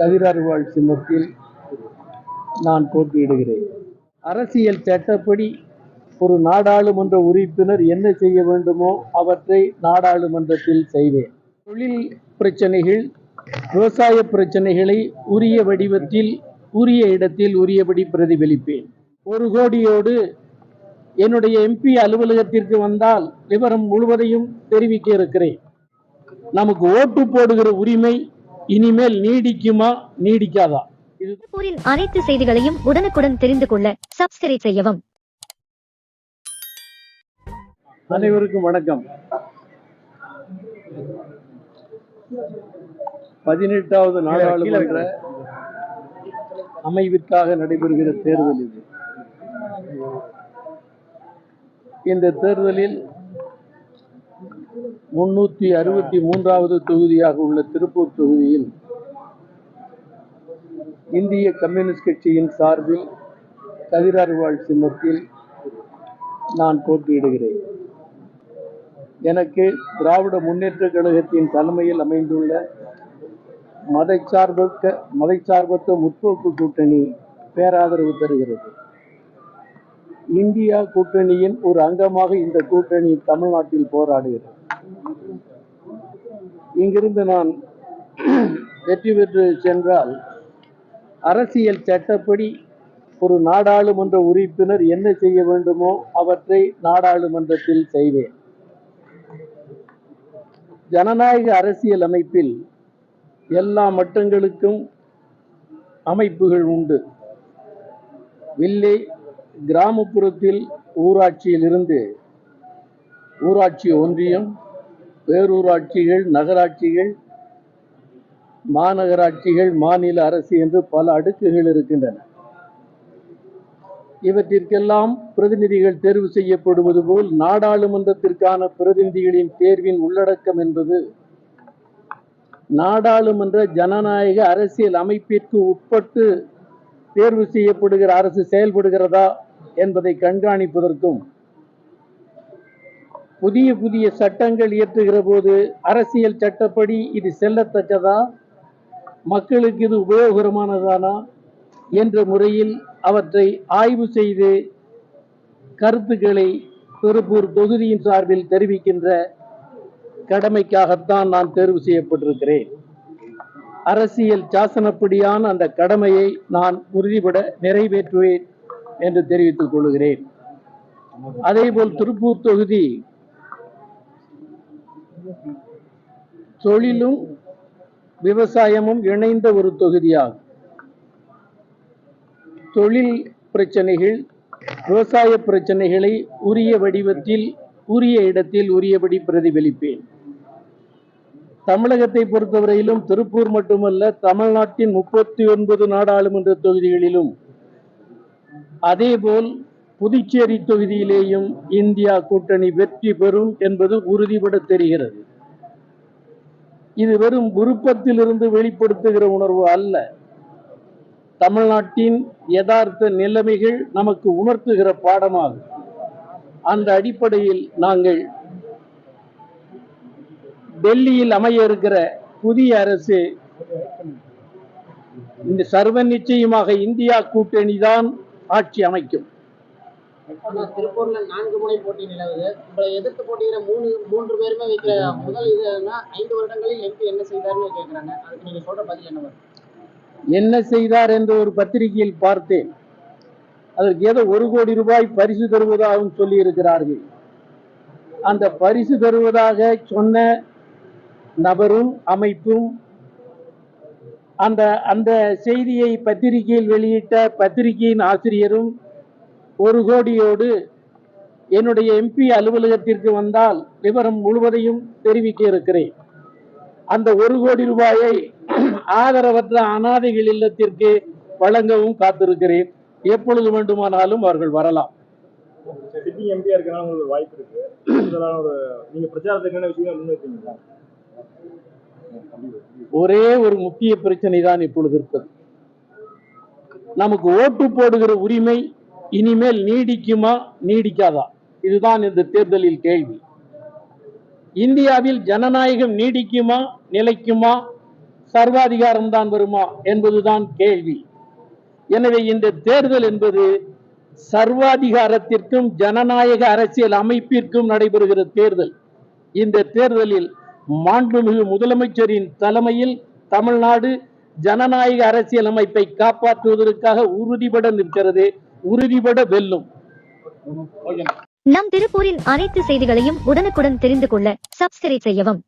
கதிரருவாள் சின்னத்தில் நான் போட்டியிடுகிறேன். அரசியல் சட்டப்படி ஒரு நாடாளுமன்ற உறுப்பினர் என்ன செய்ய வேண்டுமோ அவற்றை நாடாளுமன்றத்தில் செய்வேன். தொழில் பிரச்சனைகள் விவசாய பிரச்சனைகளை உரிய வடிவத்தில் உரிய இடத்தில் உரியபடி பிரதிபலிப்பேன். ஒரு கோடியோடு என்னுடைய எம்பி அலுவலகத்திற்கு வந்தால் விவரம் முழுவதையும் தெரிவிக்க இருக்கிறேன். நமக்கு ஓட்டு போடுகிற உரிமை இனிமேல் நீடிக்குமா? நீடிக்காதா? சிங்கப்பூரின் அனைத்து செய்திகளையும் உடனுக்குடன் தெரிந்து கொள்ள சப்ஸ்கிரைப் செய்யவும். அனைவருக்கும் வணக்கம். பதினெட்டாவது நாடாளுமன்ற அமைவிற்காக நடைபெறுகிற தேர்தல் இது. இந்த தேர்தலில் முன்னூற்றி அறுபத்தி மூன்றாவது தொகுதியாக உள்ள திருப்பூர் தொகுதியில் இந்திய கம்யூனிஸ்ட் கட்சியின் சார்பில் கதிரருவாள் சின்னத்தில் நான் போட்டியிடுகிறேன். எனக்கு திராவிட முன்னேற்ற கழகத்தின் தலைமையில் அமைந்துள்ள மதச்சார்பற்ற மதச்சார்பற்ற முற்போக்கு கூட்டணி பேராதரவு தருகிறது. இந்தியா கூட்டணியின் ஒரு அங்கமாக இந்த கூட்டணி தமிழ்நாட்டில் போராடுகிறது. இங்கிருந்து நான் வெற்றி பெற்று சென்றால் அரசியல் சட்டப்படி ஒரு நாடாளுமன்ற உறுப்பினர் என்ன செய்ய வேண்டுமோ அவற்றை நாடாளுமன்றத்தில் செய்வேன். ஜனநாயக அரசியல் அமைப்பில் எல்லா மட்டங்களுக்கும் அமைப்புகள் உண்டு. வில்லே கிராமப்புறத்தில் ஊராட்சியில் இருந்து ஊராட்சி ஒன்றியம் பேரூராட்சிகள் நகராட்சிகள் மாநகராட்சிகள் மாநில அரசு என்று பல அடுக்குகள் இருக்கின்றன. இவற்றிற்கெல்லாம் பிரதிநிதிகள் தேர்வு செய்யப்படுவது போல் நாடாளுமன்றத்திற்கான பிரதிநிதிகளின் தேர்வின் உள்ளடக்கம் என்பது நாடாளுமன்ற ஜனநாயக அரசியல் அமைப்பிற்கு உட்பட்டு தேர்வு செய்யப்படுகிற அரசு செயல்படுகிறதா என்பதை கண்காணிப்பதற்கும் புதிய புதிய சட்டங்கள் இயற்றுகிற போது அரசியல் சட்டப்படி இது செல்லத்தக்கதா? மக்களுக்கு இது உபயோகரமானதானா என்ற முறையில் அவற்றை ஆய்வு செய்து கருத்துக்களை திருப்பூர் தொகுதியின் சார்பில் தெரிவிக்கின்ற கடமைக்காகத்தான் நான் தேர்வு செய்யப்பட்டிருக்கிறேன். அரசியல் சாசனப்படியான அந்த கடமையை நான் உறுதிபட நிறைவேற்றுவேன். என்று தெரிவித்துக் கொள்கிறேன். அதேபோல் திருப்பூர் தொகுதி தொழிலும் விவசாயமும் இணைந்த ஒரு தொகுதியாகும். தொழில் பிரச்சனைகள் விவசாய பிரச்சனைகளை உரிய வடிவத்தில் உரிய இடத்தில் உரியபடி பிரதிபலிப்பேன். தமிழகத்தை பொறுத்தவரையிலும் திருப்பூர் மட்டுமல்ல தமிழ்நாட்டின் முப்பத்தி ஒன்பது நாடாளுமன்ற தொகுதிகளிலும் அதேபோல் புதுச்சேரி தொகுதியிலேயும் இந்தியா கூட்டணி வெற்றி பெறும் என்பது உறுதிபட தெரிகிறது. இது வெறும் விருப்பத்திலிருந்து வெளிப்படுத்துகிற உணர்வு அல்ல. தமிழ்நாட்டின் யதார்த்த நிலைமைகள் நமக்கு உணர்த்துகிற பாடமாகும். அந்த அடிப்படையில் நாங்கள் டெல்லியில் அமைய இருக்கிற புதிய அரசு இந்த சர்வ நிச்சயமாக இந்தியா கூட்டணி தான் ஆட்சி அமைக்கும். திருப்பூர்ல நான்கு முனை போட்டி நிலவுது. உங்களை எதிர்த்து போட்டியிட மூணு மூன்று பேருமே வைக்கிற முதல் இதுனா ஐந்து வருடங்களில் எம்பி என்ன செய்தாருன்னு கேக்குறாங்க. அதுக்கு நீங்க சொல்ற பதில் என்ன என்ன செய்தார் என்று ஒரு பத்திரிகையில் பார்த்தேன். அதற்கு ஏதோ ஒரு கோடி ரூபாய் பரிசு தருவதாகவும் சொல்லி இருக்கிறார்கள் அந்த பரிசு தருவதாக சொன்ன நபரும் அமைப்பும் அந்த அந்த செய்தியை பத்திரிகையில் வெளியிட்ட பத்திரிகையின் ஆசிரியரும் ஒரு கோடியோடு என்னுடைய எம்பி அலுவலகத்திற்கு வந்தால் விவரம் முழுவதையும் தெரிவிக்க இருக்கிறேன். அந்த ஒரு கோடி ரூபாயை ஆதரவற்ற அனாதைகள் இல்லத்திற்கு வழங்கவும் காத்திருக்கிறேன். எப்பொழுது வேண்டுமானாலும் அவர்கள் வரலாம். சிட்டிங் எம்பியா இருக்கனால உங்களுக்கு வாய்ப்பு இருக்கு. நீங்க பிரச்சாரத்துக்கு என்ன விஷயம் முன்வைப்பீங்களா ஒரே ஒரு முக்கிய பிரச்சனை தான் இப்பொழுது இருப்பது. நமக்கு ஓட்டு போடுகிற உரிமை இனிமேல் நீடிக்குமா நீடிக்காதா? இதுதான் இந்த தேர்தலில் கேள்வி. இந்தியாவில் ஜனநாயகம் நீடிக்குமா நிலைக்குமா சர்வாதிகாரம் தான் வருமா என்பதுதான் கேள்வி. எனவே இந்த தேர்தல் என்பது சர்வாதிகாரத்திற்கும் ஜனநாயக அரசியல் அமைப்பிற்கும் நடைபெறுகிற தேர்தல். இந்த தேர்தலில் மாண்புமிகு முதலமைச்சரின் தலைமையில் தமிழ்நாடு ஜனநாயக அரசியல் அமைப்பை காப்பாற்றுவதற்காக உறுதிபட நிற்கிறது. உறுதிபட வெல்லும். நம் திருப்பூரின் அனைத்து செய்திகளையும் உடனுக்குடன் தெரிந்து கொள்ள சப்ஸ்கிரைப் செய்யவும்.